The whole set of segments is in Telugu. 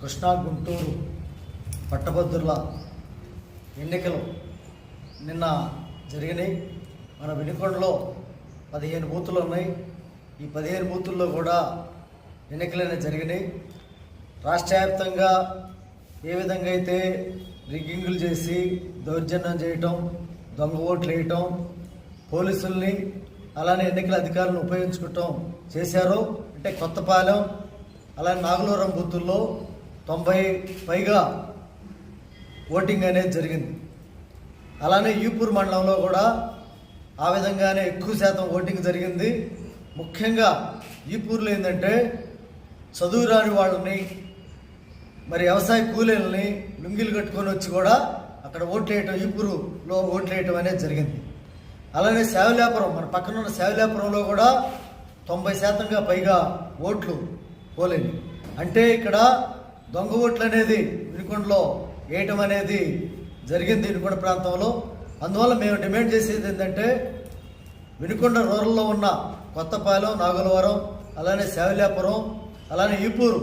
కృష్ణా గుంటూరు పట్టభద్రుల ఎన్నికలు నిన్న జరిగినాయి. మన వినుకొండలో పదిహేను బూతులు ఉన్నాయి. ఈ పదిహేను బూతుల్లో కూడా ఎన్నికలు జరిగినాయి. రాష్ట్ర వ్యాప్తంగా ఏ విధంగా అయితే రిగ్గింగులు చేసి దౌర్జన్యం చేయటం దొంగ ఓట్లు వేయటం పోలీసుల్ని అలానే ఎన్నికల అధికారులను ఉపయోగించుకోవటం చేశారో అంటే కొత్తపాలెం అలానే నాగలూరం బూతుల్లో తొంభై పైగా ఓటింగ్ అనేది జరిగింది. అలానే ఈపూర్ మండలంలో కూడా ఆ విధంగానే ఎక్కువ శాతం ఓటింగ్ జరిగింది. ముఖ్యంగా ఈపూర్లో ఏంటంటే చదువు రాని వాళ్ళని మరి వ్యవసాయ కూలీలని లుంగిలు కట్టుకొని వచ్చి కూడా అక్కడ ఓట్లు వేయటం ఈపూరులో ఓట్లు వేయటం అనేది జరిగింది. అలానే సేవలేపురం మన పక్కన ఉన్న శావలేపురంలో కూడా తొంభై శాతంగా పైగా ఓట్లు పోలేదు. అంటే ఇక్కడ దొంగ ఓట్లు అనేది వినుకొండలో వేయటం అనేది జరిగింది వినుకొండ ప్రాంతంలో. అందువల్ల మేము డిమాండ్ చేసేది ఏంటంటే వినుకొండ రూరల్లో ఉన్న కొత్తపాలెం నాగలవరం అలానే శావిలాపురం అలానే ఈపూరు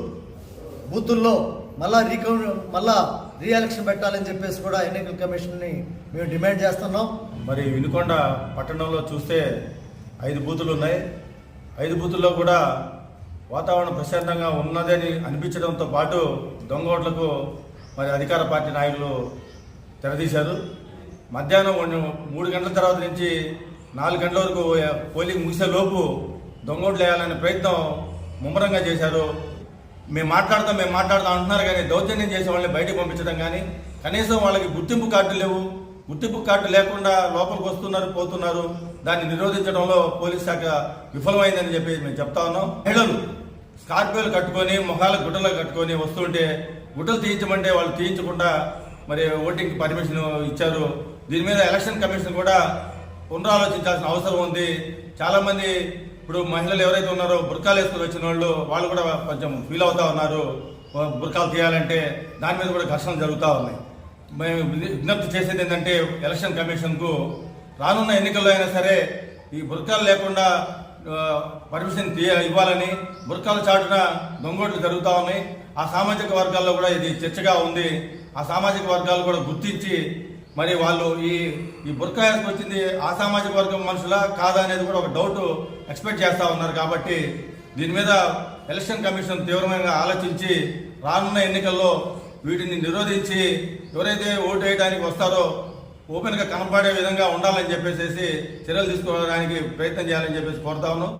బూతుల్లో మళ్ళా రీకౌ మళ్ళా రీఎలక్షన్ పెట్టాలని చెప్పేసి కూడా ఎన్నికల కమిషన్ని మేము డిమాండ్ చేస్తున్నాం. మరి వినుకొండ పట్టణంలో చూస్తే ఐదు బూతులు ఉన్నాయి. ఐదు బూతుల్లో కూడా వాతావరణం ప్రశాంతంగా ఉన్నదని అనిపించడంతో పాటు దొంగ ఓట్లకు మరి అధికార పార్టీ నాయకులు తెరదీశారు. మధ్యాహ్నం మూడు గంటల తర్వాత నుంచి నాలుగు గంటల వరకు పోలింగ్ ముగిసే లోపు దొంగోట్లు వేయాలనే ప్రయత్నం ముమ్మరంగా చేశారు. మేము మాట్లాడతాం మేము మాట్లాడతాం అంటున్నారు కానీ దౌర్జన్యం చేసే వాళ్ళని బయటకు పంపించడం కానీ కనీసం వాళ్ళకి గుర్తింపు కార్డు లేవు. గుర్తింపు కార్డు లేకుండా లోపలికి వస్తున్నారు పోతున్నారు. దాన్ని నిరోధించడంలో పోలీస్ శాఖ విఫలమైందని చెప్పి మేము చెప్తా ఉన్నాం. మహిళలు స్కార్పియోలు కట్టుకొని మొహాలకు గుడ్డలు కట్టుకొని వస్తుంటే గుడ్డలు తీయించమంటే వాళ్ళు తీయించకుండా మరి ఓటింగ్ పర్మిషన్ ఇచ్చారు. దీని మీద ఎలక్షన్ కమిషన్ కూడా పునరాలోచించాల్సిన అవసరం ఉంది. చాలామంది ఇప్పుడు మహిళలు ఎవరైతే ఉన్నారో బుర్కాలు వేసుకుని వచ్చిన వాళ్ళు వాళ్ళు కూడా కొంచెం ఫీల్ అవుతూ ఉన్నారు. బుర్కాలు తీయాలంటే దాని మీద కూడా ఘర్షణలు జరుగుతూ ఉన్నాయి. మేము విజ్ఞప్తి చేసేది ఏంటంటే ఎలక్షన్ కమిషన్కు రానున్న ఎన్నికల్లో అయినా సరే ఈ బుర్కాలు లేకుండా పర్మిషన్ తీయ ఇవ్వాలని బుర్కాల చాటున దొంగోట్లు జరుగుతూ ఉన్నాయి. ఆ సామాజిక వర్గాల్లో కూడా ఇది చర్చగా ఉంది. ఆ సామాజిక వర్గాలు కూడా గుర్తించి మరి వాళ్ళు ఈ ఈ బుర్కా వచ్చింది ఆ సామాజిక వర్గం మనుషులా కాదా అనేది కూడా ఒక డౌట్ ఎక్స్పెక్ట్ చేస్తూ ఉన్నారు కాబట్టి దీని మీద ఎలక్షన్ కమిషన్ తీవ్రమైన ఆలోచించి రానున్న ఎన్నికల్లో వీటిని నిరోధించి ఎవరైతే ఓటు వేయడానికి వస్తారో ఓపెన్గా కనపడే విధంగా ఉండాలని చెప్పేసి చర్యలు తీసుకోవడానికి ప్రయత్నం చేయాలని చెప్పేసి కోరుతా ఉన్నాం.